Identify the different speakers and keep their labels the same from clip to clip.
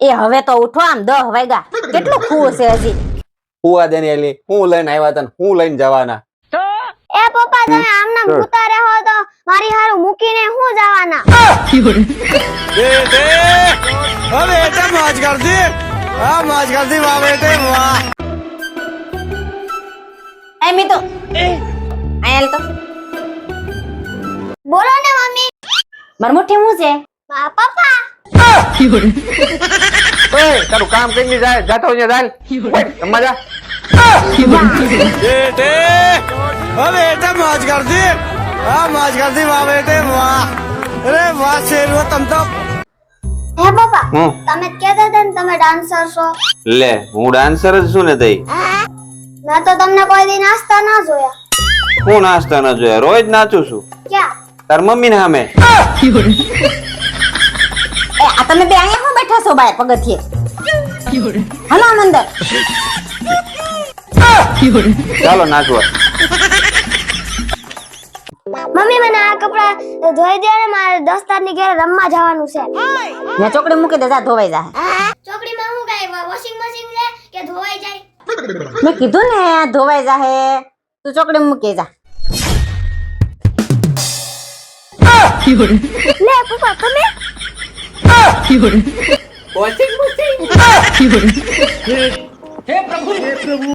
Speaker 1: એ હવે તો ઉઠો આમ દહ વાગ્યા. કેટલું ખુશ છે હજી.
Speaker 2: હુવા દેની એલી હું લઈને આવ્યા તને હું લઈને જવાના.
Speaker 3: એ પપ્પા તમે આમ નામ ભૂતા રહો તો મારી હારું મૂકીને હું જવાના?
Speaker 4: બેટે ઓ બેટે મોજ કરતી હા મોજ કરતી વાવે તે વાહ.
Speaker 1: એ મી તો આયલ તો.
Speaker 3: બોલો ને મમ્મી.
Speaker 1: માર હું છે?
Speaker 3: મા પપ્પા.
Speaker 2: ઓય તારું કામ કરીને જાય જાતો અહીંયા ચાલ રમવા જા.
Speaker 4: બેટે ઓ બેટે મોજ કરતી હા મોજ કરતી વાહ બેટે વાહ. અરે વાહ શેરવો તમ તો.
Speaker 3: હે બાપા
Speaker 2: હું
Speaker 3: તમે કહેતા હતા ને તમે ડાન્સર છો.
Speaker 2: લે હું ડાન્સર જ છું ને તઈ.
Speaker 3: મેં તો તમને કોઈ દી નાસ્તા ના જોયા.
Speaker 2: હું નાસ્તા ના જોયા? રોજ નાચું છું.
Speaker 3: ક્યાં?
Speaker 2: તાર મમ્મી ને સામે.
Speaker 1: એ આ તમે બે અહીંયા હું બેઠા છો બાય પગથિયે? હાલો અંદર.
Speaker 2: ચાલો નાચવા.
Speaker 3: મમ્મી મને આ કપડા ધોઈ દે ને મારે દોસ્તારની ઘેર રમવા જવાનું છે.
Speaker 1: ને ચોકડી મૂકી દે જા ધોવાઈ જાય
Speaker 3: ચોકડીમાં હું કાઈ વોશિંગ મશીન છે કે ધોવાઈ જાય?
Speaker 1: મેં કીધું ને ધોવાઈ જાહે. તું ચોકડી મૂકી જા.
Speaker 3: લે પપ્પા તમે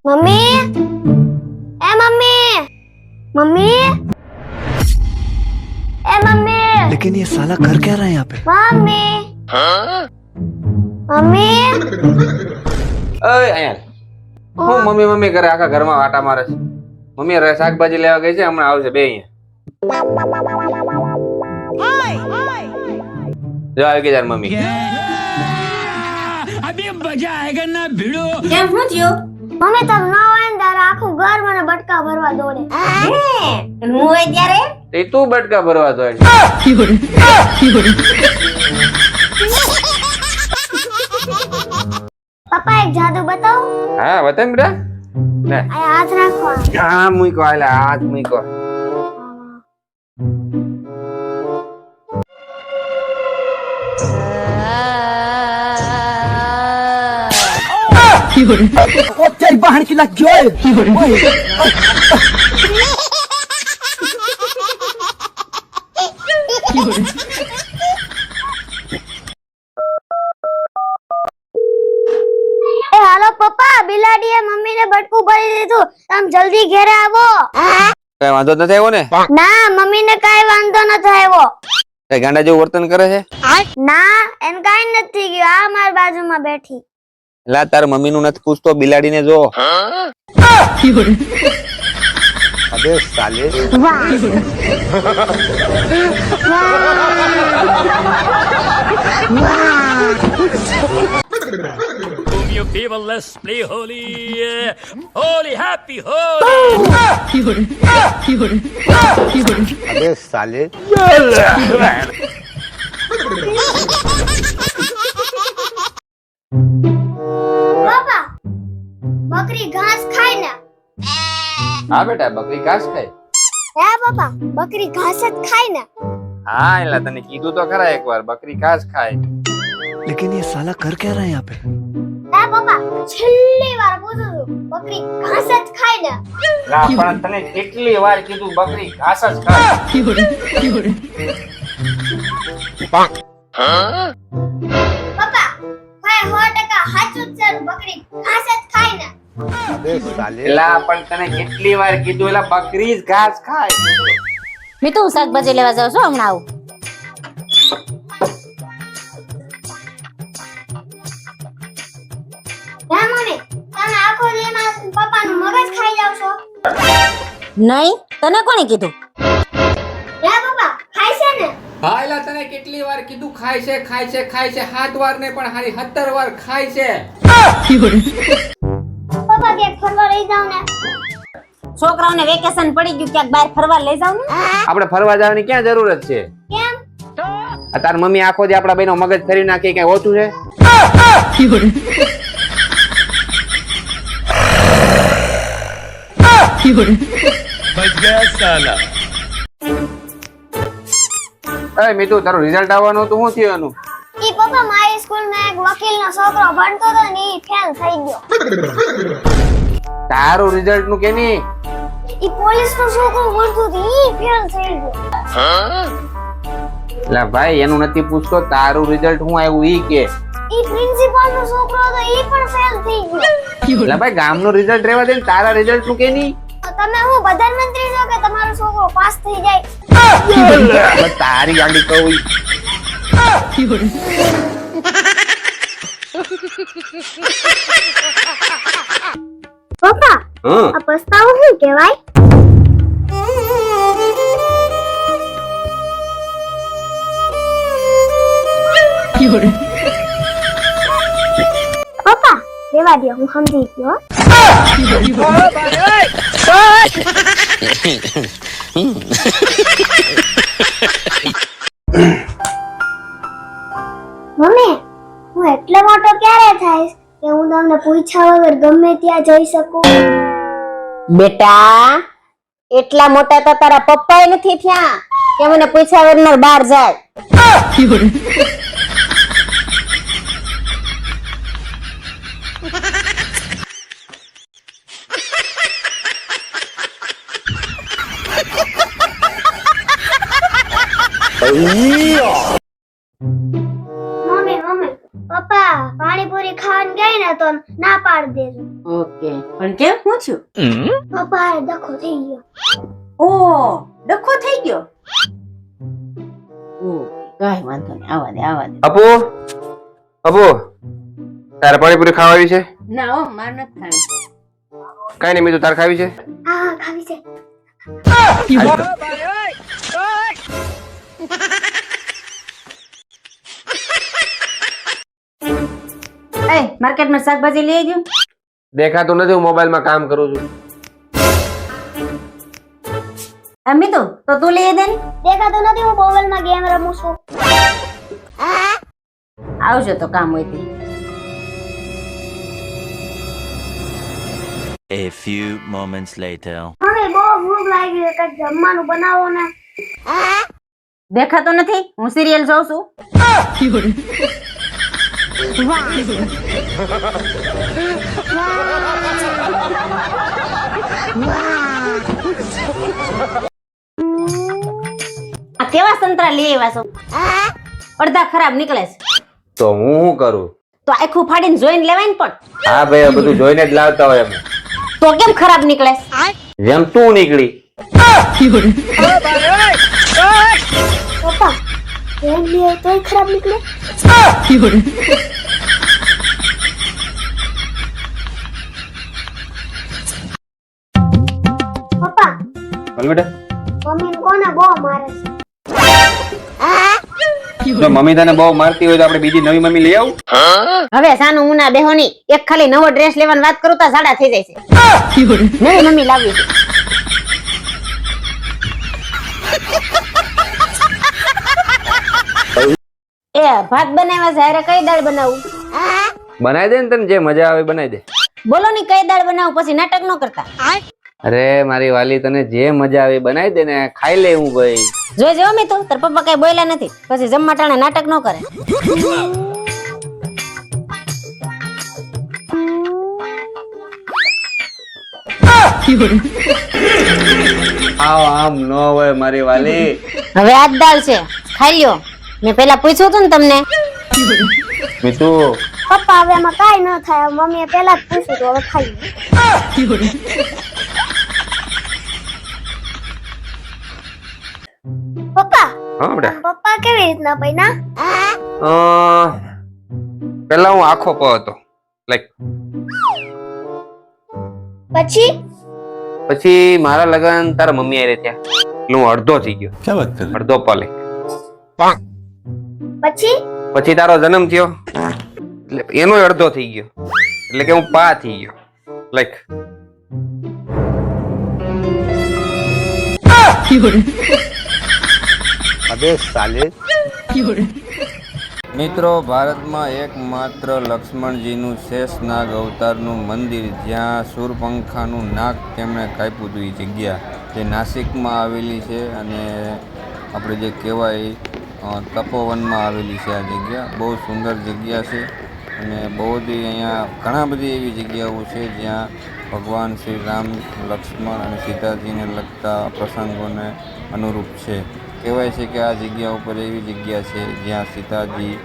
Speaker 3: મમ્મી એ મમ્મી મમ્મી એ મમ્મી
Speaker 4: लेकिन ये साला कर क्या रहा है यहाँ पे
Speaker 3: મમ્મી મમ્મી
Speaker 2: ઓય અહીંયા હું મમ્મી મમ્મી કરે આખા ઘરમાં વાટા મારે છે મમ્મી હવે શાકભાજી લેવા ગઈ છે હમણાં આવશે બે અહીંયા જો આવી ગઈ તાર મમ્મી.
Speaker 1: કેમ શું થયું?
Speaker 3: મમ્મી તમે ન હોય ને તારે આખું ઘર મને બટકા ભરવા દોડે.
Speaker 1: હું? હોય ત્યારે?
Speaker 2: તે તું બટકા ભરવા તો
Speaker 3: પપ્પા એક જાદુ બતાવો.
Speaker 2: હા બતાવ બેટા. ને.
Speaker 3: આ હાથ રાખો
Speaker 2: હા મૂકો એટલે હાથ મૂકો.
Speaker 3: એ હાલો પપ્પા બિલાડીએ મમ્મીને બટકું ભરી દીધું. તમે જલ્દી ઘરે આવો.
Speaker 2: કઈ વાંધો નથી આવ્યો ને?
Speaker 3: ના મમ્મીને કઈ વાંધો નથી આવ્યો.
Speaker 2: કઈ ગાંડા જેવું વર્તન કરે છે?
Speaker 3: ના એને કાઈ નથી ગયું. આ મારી બાજુમાં બેઠી.
Speaker 2: લા તાર મમ્મી નું નથી પૂછતો બિલાડીને જો અબે સાલે
Speaker 5: whom you people let's play holy holy happy holy
Speaker 2: અબે સાલે હા બેટા બકરી ઘાસ ખાય
Speaker 3: હે પપ્પા બકરી ઘાસ જ ખાય ને
Speaker 2: હા એટલે તને કીધું તો ખરા એકવાર બકરી ઘાસ ખાય
Speaker 4: लेकिन ये साला कर क्या रहा है यहाँ पे
Speaker 3: હે પપ્પા છેલ્લી વાર પૂછું છું બકરી ઘાસ જ ખાય ને
Speaker 2: લા પણ તને કેટલી વાર કીધું બકરી ઘાસ જ ખાય
Speaker 3: પપ્પા ભાઈ સો ટકા સાચું જ છે બકરી ઘાસ જ ખાય ને
Speaker 2: એલા પણ તને કેટલી વાર કીધું એલા બકરી જ ઘાસ ખાય.
Speaker 1: મેં તો શાકભાજી લેવા જાઉં છું હમણાં આવું?
Speaker 3: હે મમ્મી તમે આખો દીમાં પપ્પાનું મગજ ખાઈ જાવ છો.
Speaker 1: નહીં તને કોણે કીધું?
Speaker 3: હે પપ્પા ખાય છે ને?
Speaker 2: હા એલા તને કેટલી વાર કીધું ખાય છે ખાય છે ખાય છે સાત વાર ને પણ હારી સત્તર વાર ખાય છે.
Speaker 3: ચાલો ફરવા લઈ જાવ ને.
Speaker 1: છોકરાઓને વેકેશન પડી ગયું ક્યાંક બહાર ફરવા લઈ જાવ ને?
Speaker 2: આપણે ફરવા જવાની ક્યાં જરૂરત છે?
Speaker 3: કેમ?
Speaker 2: તાર મમ્મી આખો દી આપણા બેનો મગજ ફેરી નાખે કઈ ઓછું છે? બચ ગયા તારું રિઝલ્ટ આવવાનું હતું શું થયું એનું?
Speaker 3: પપ્પા સ્કૂલમાં એક વકીલનો છોકરો ભણતો હતો ને ઈ ફેલ થઈ ગયો.
Speaker 2: તારું રિઝલ્ટનું કે નહીં
Speaker 3: ઈ પોલીસનો છોકરો ભણતો હતો ઈ ફેલ થઈ ગયો.
Speaker 2: એટલે ભાઈ એનું નથી પૂછતો તારું રિઝલ્ટ હું આવ્યું ઈ કે.
Speaker 3: ઈ પ્રિન્સિપાલનો છોકરો હતો ઈ પણ ફેલ થઈ ગયો.
Speaker 2: એટલે ભાઈ ગામનું રિઝલ્ટ રહેવા દે ને તારા રિઝલ્ટનું કે
Speaker 3: તો તમે હું પ્રધાનમંત્રી છો કે તમારો છોકરો પાસ થઈ જાય?
Speaker 2: તારી ગાડી કહું.
Speaker 3: પપ્પા
Speaker 2: હં.
Speaker 3: આ પસ્તાવો શું કહેવાય? પપ્પા રેવા દે હું સમજી ગયો મમ્મી ક્યારે કે હું તમને પૂછ્યા વગર ગમે ત્યાં જઈ શકું.
Speaker 1: બેટા એટલા મોટા તો તારા પપ્પાએ નથી થયા કે મને પૂછ્યા વગર બહાર જાય.
Speaker 3: મમ્મી ને તો ના પાડ દેજો.
Speaker 1: ઓકે. પણ કેમ? હું છું?
Speaker 3: પપ્પા ડખો થઈ ગયો.
Speaker 1: ઓ ડખો થઈ ગયો? ઓ કઈ વાંધો નહીં. આવા દે આવા દે.
Speaker 2: અપુ અપુ તારે પાણીપુરી ખાવા આવી છે?
Speaker 1: ના હો માર નથી ખાવી.
Speaker 2: કઈ નહીં તો તારે ખાવી છે.
Speaker 3: હા હા ખાવી છે.
Speaker 1: એ માર્કેટમાં શાકભાજી લઈ આવજો
Speaker 2: દેખાતું નથી હું મોબાઈલમાં કામ કરું છું.
Speaker 1: અમી તો તો તું લઈ દે
Speaker 3: દેખાતું નથી હું મોબાઈલમાં ગેમ રમું છું.
Speaker 1: આવજો તો કામ હોય તે.
Speaker 6: A few moments later.
Speaker 3: Mummy બહુ ભૂખ લાગી છે કઈ જમવાનું બનાવો ને.
Speaker 1: દેખાતો નથી? હું સિરિયલ જોઉં છું. આ કેવા સંતરા લઈ આવ્યા છો? અડધા ખરાબ નીકળે છે.
Speaker 2: તો હું શું કરું?
Speaker 1: તો આખું ફાડીને જોઈને લેવાય ને પણ.
Speaker 2: હા ભાઈ આ બધું જોઈને જ લાવતા હોય અમે
Speaker 1: તો કેમ ખરાબ નીકળે?
Speaker 2: જેમ તું નીકળી.
Speaker 3: પપ્પા લે તોય ખરાબ નીકળે.
Speaker 2: બેટા?
Speaker 3: મમ્મી કોને બહુ મારે છે?
Speaker 2: જો મમ્મી તને બહુ મારતી હોય તો આપણે બીજી નવી મમ્મી લઈ આવું.
Speaker 1: હવે સાનું ઉના બેહોની એક ખાલી નવો ડ્રેસ લેવાની વાત કરું તો સાડા થઈ જાય છે. નવી મમ્મી લાવી છે. એ ભાત બનાવ્યા છે અરે કઈ દાળ બનાવું?
Speaker 2: બનાવી દે ને તને જે મજા આવે બનાવી દે.
Speaker 1: બોલો ની કઈ દાળ બનાવું? પછી નાટક ન કરતા.
Speaker 2: અરે મારી વાલી તને જે મજા આવે બનાવી દે ને ખાઈ લે હું ભાઈ.
Speaker 1: જોઈ જો મે તો તાર પપ્પા કઈ બોલ્યા નથી. પછી જમવા ટાણે નાટક ન કરે.
Speaker 2: આવ આમ ન હોય મારી વાલી.
Speaker 1: હવે આ દાળ છે. ખાઈ લ્યો. મેં પેલા પૂછ્યું હતું ને તમને.
Speaker 2: મીતુ.
Speaker 3: પપ્પા હવે એમાં કાંઈ ન થાય. મમ્મીએ પહેલા જ પૂછ્યું તો હવે ખાઈ લે. પપ્પા?
Speaker 2: હા બેટા
Speaker 3: પપ્પા કેવી રીતના પૈના
Speaker 2: અ, પેલા હું આખો પ હતો લાઈક.
Speaker 3: પછી?
Speaker 2: પછી મારા લગન તારા મમ્મી આરે ત્યાં એટલે હું અડધો થઈ ગયો. અડધો પાલે.
Speaker 3: પછી?
Speaker 2: પછી તારો જન્મ થયો. એટલે એનો અડધો થઈ ગયો. એટલે કે હું પા થઈ ગયો. લાઈક. મિત્રો, ભારતમાં એકમાત્ર લક્ષ્મણજીનું શેષનાગ અવતારનું મંદિર જ્યાં સૂરપંખાનું નાક તેમણે કાપ્યું હતું એ જગ્યા. જે નાસિકમાં આવેલી છે અને આપણે જે કહેવાય તપોવનમાં આવેલી છે આ જગ્યા. બહુ સુંદર જગ્યા છે અને બહુ જ અહીંયા ઘણા બધી એવી જગ્યાઓ છે જ્યાં ભગવાન શ્રી રામ, લક્ષ્મણ અને સીતાજીને લગતા પ્રસંગોને અનુરૂપ છે. કહેવાય છે કે આ જગ્યા ઉપર એવી જગ્યા છે જ્યાં સીતાજી